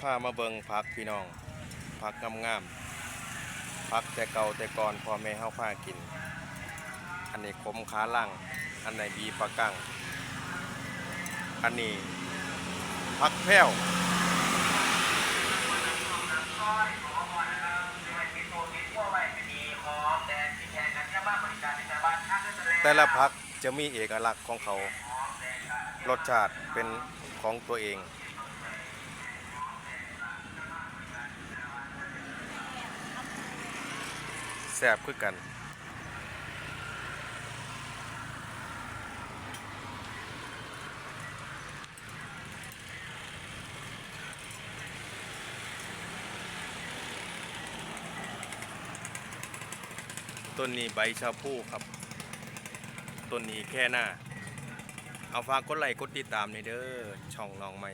พามาเบิงพักพี่น้องพักงามๆพักแต่เก่าแต่ก่อนพ่อแม่เฮาพากิน อันนี้ขมขาล่างอันไหนบีปลากั้งอันนี้พักแพ้วแต่ละพักจะมีเอกลักษณ์ของเขา รสชาติเป็นของตัวเอง แซ่บคือกันต้นนี้ใบชาพูครับ ต้นนี้แค่หน้า เอาฝากกดไลค์กดติดตามในเด้อ ช่องน้องใหม่